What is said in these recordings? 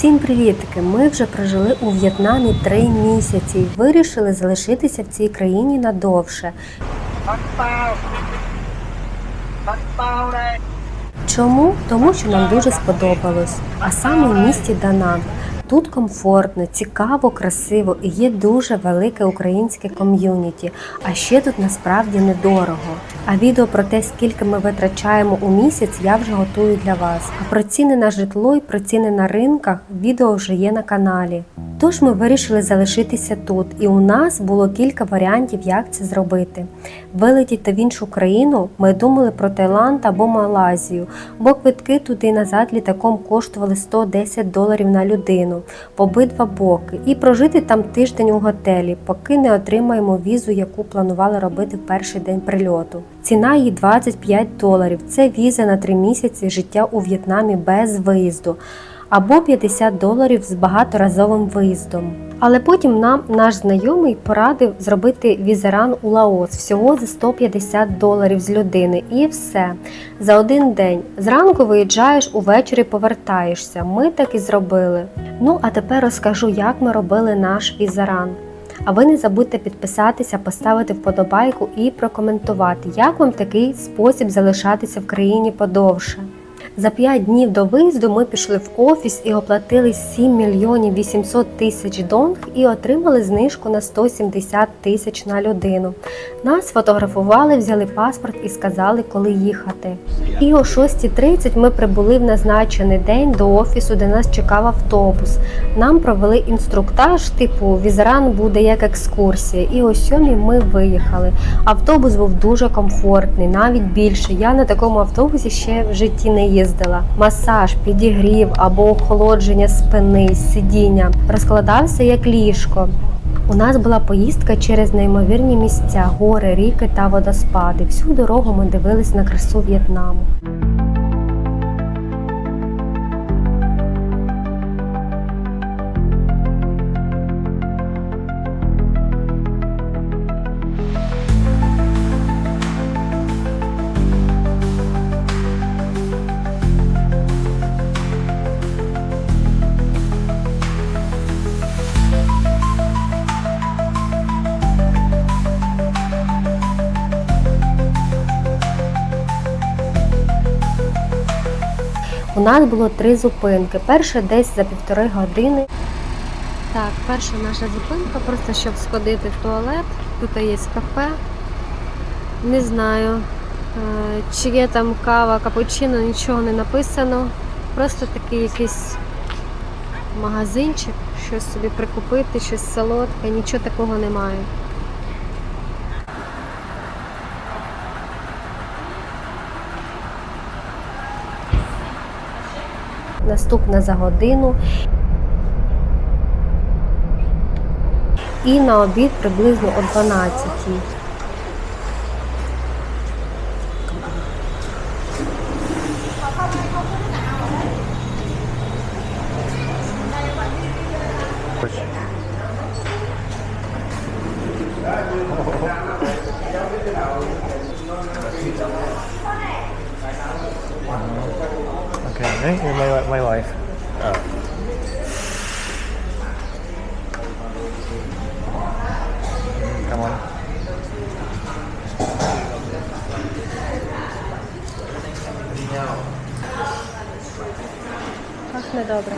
Всім привітки! Ми вже прожили у В'єтнамі три місяці і вирішили залишитися в цій країні надовше. Чому? Тому що нам дуже сподобалось. А саме в місті Данан. Тут комфортно, цікаво, красиво і є дуже велике українське ком'юніті. А ще тут насправді недорого. А відео про те, скільки ми витрачаємо у місяць, я вже готую для вас. А про ціни на житло і про ціни на ринках відео вже є на каналі. Тож ми вирішили залишитися тут, і у нас було кілька варіантів, як це зробити. Вилетіти в іншу країну ми думали про Таїланд або Малайзію, бо квитки туди назад літаком коштували 110 доларів на людину в обидва боки, і прожити там тиждень у готелі, поки не отримаємо візу, яку планували робити в перший день прильоту. Ціна її 25 доларів. Це віза на 3 місяці життя у В'єтнамі без виїзду або 50 доларів з багаторазовим виїздом. Але потім нам наш знайомий порадив зробити візеран у Лаос всього за 150 доларів з людини, і все за один день. Зранку виїжджаєш, увечері повертаєшся. Ми так і зробили. Ну а тепер розкажу, як ми робили наш візеран. А ви не забудьте підписатися, поставити вподобайку і прокоментувати, як вам такий спосіб залишатися в країні подовше. За 5 днів до виїзду ми пішли в офіс і оплатили 7 мільйонів 800 тисяч донг і отримали знижку на 170 тисяч на людину. Нас фотографували, взяли паспорт і сказали, коли їхати. І о 6.30 ми прибули в назначений день до офісу, де нас чекав автобус. Нам провели інструктаж, типу візеран буде як екскурсія. І о 7 ми виїхали. Автобус був дуже комфортний, навіть більше. Я на такому автобусі ще в житті не їздила. Масаж, підігрів або охолодження спини, сидіння розкладався як ліжко. У нас була поїздка через неймовірні місця, гори, ріки та водоспади. Всю дорогу ми дивились на красу В'єтнаму. У нас було три зупинки. Перша десь за півтори години. Так, перша наша зупинка, просто щоб сходити в туалет. Тут є кафе. Не знаю, е, чи є там кава, капучино, нічого не написано. Просто такий якийсь магазинчик, щось собі прикупити, щось солодке, нічого такого немає. Наступна за годину. І на обід приблизно о 12. Okay, you're my, my wife. Come on. Пахне добре.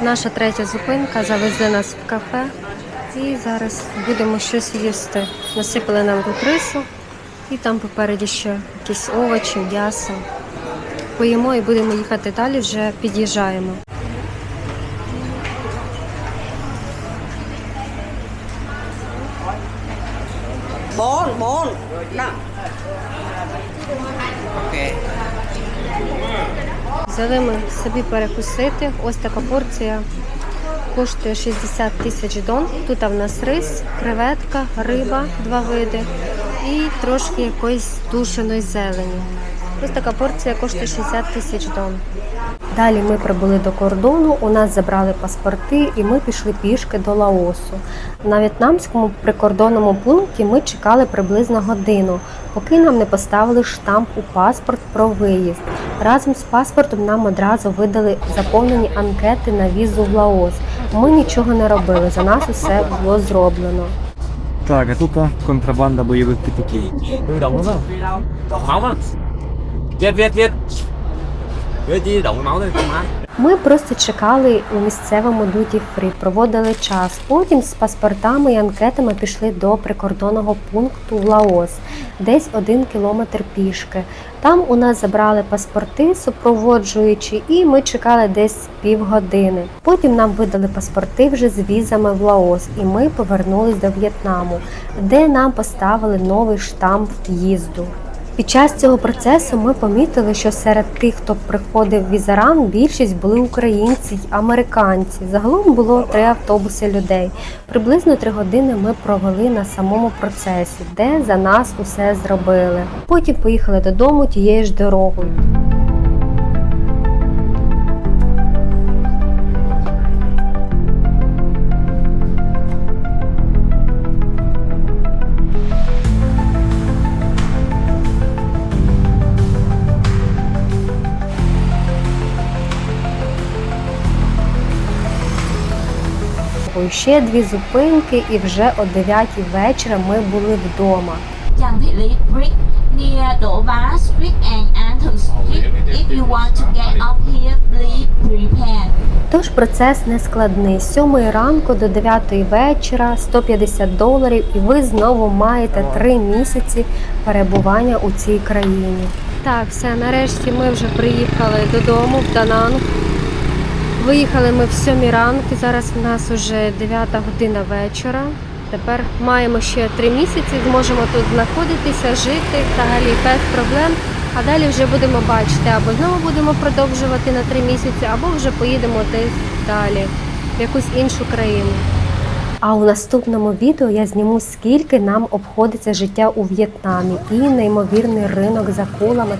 Наша третя зупинка завезли нас в кафе і зараз будемо щось їсти. Насипали нам тут і там попереді ще якісь овочі, м'ясо. Поїмо і будемо їхати далі, вже під'їжджаємо. năm ok Взяли ми собі перекусити. Ось така порція коштує 60 тисяч дон. Тут в нас рис, креветка, риба, два види і трошки якоїсь тушеної зелені. Ось така порція коштує 60 тисяч дон. Далі ми прибули до кордону, у нас забрали паспорти і ми пішли пішки до Лаосу. На в'єтнамському прикордонному пункті ми чекали приблизно годину. поки нам не поставили штамп у паспорт про виїзд. Разом з паспортом нам одразу видали заповнені анкети на візу в Лаос. Ми нічого не робили, за нас усе було зроблено. Так, а тут контрабанда бойових Viết viết Ми просто чекали у місцевому дуті фрі, проводили час. Потім з паспортами і анкетами пішли до прикордонного пункту Лаос, десь один кілометр пішки. Там у нас забрали паспорти, супроводжуючи, і ми чекали десь півгодини. Потім нам видали паспорти вже з візами в Лаос, і ми повернулись до В'єтнаму, де нам поставили новий штамп в'їзду. Під час цього процесу ми помітили, що серед тих, хто приходив в Ізаран, більшість були українці й американці. Загалом було три автобуси людей. Приблизно три години ми провели на самому процесі, де за нас усе зробили. Потім поїхали додому тією ж дорогою. Ще дві зупинки, і вже о 9 вечора ми були вдома. Giang Thị Lý Brick near Đỗ Bá Street and Anton Street. If you want to get up here, please prepare. Тож процес не складний. З 7 ранку до 9 вечора 150 доларів, і ви знову маєте 3 місяці перебування у цій країні. Так, все, нарешті ми вже приїхали додому в Дананг. Виїхали ми в 7 ранку, зараз у нас вже 9 година вечора. Тепер маємо ще 3 місяці, зможемо тут знаходитися, жити взагалі без проблем. А далі вже будемо бачити, або знову будемо продовжувати на 3 місяці, або вже поїдемо десь далі, в якусь іншу країну. А у наступному відео я зніму, скільки нам обходиться життя у В'єтнамі і неймовірний ринок за кулами.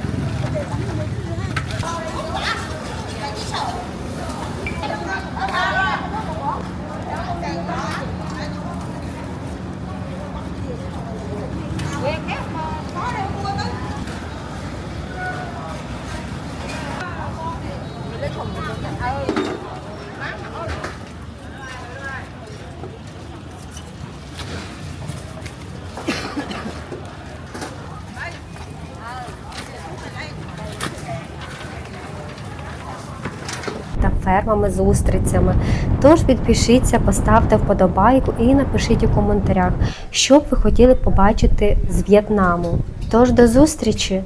та фермами з. Тож підпишіться, поставте вподобайку і напишіть у коментарях, що б ви хотіли побачити з В'єтнаму. Тож до зустрічі!